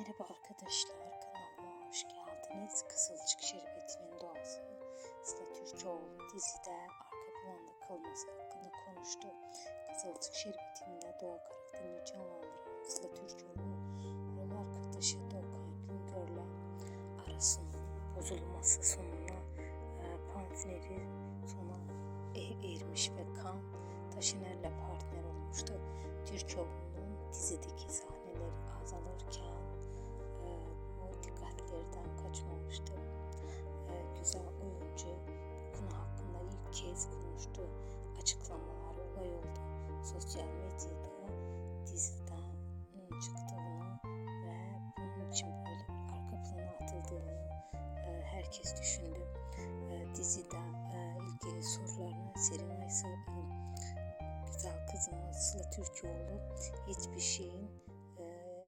Merhaba arkadaşlar, kanalıma hoş geldiniz. Kızılcık Şerbeti'nin doğası Sıla Türkoğlu dizide arka planda kalması hakkında konuştu. Kızılcık Şerbeti'nde Doğa karakterini canlandıran Sıla Türkoğlu, rol arkadaşı Doğukan Güngör'le arasının bozulması sonuna e, Panfineri sona e- ermiş ve Kan Taşıner'le partner olmuştu. Türkoğlu'nun dizideki sahneleri kez konuştu. Açıklamaları olay oldu. Sosyal medyada diziden çıktığını ve bunun için böyle bir arka plana atıldığını e, herkes düşündü. E, diziden e, ilgili sorularına Serenay güzel kızımız Sıla Türkoğlu hiçbir şeyin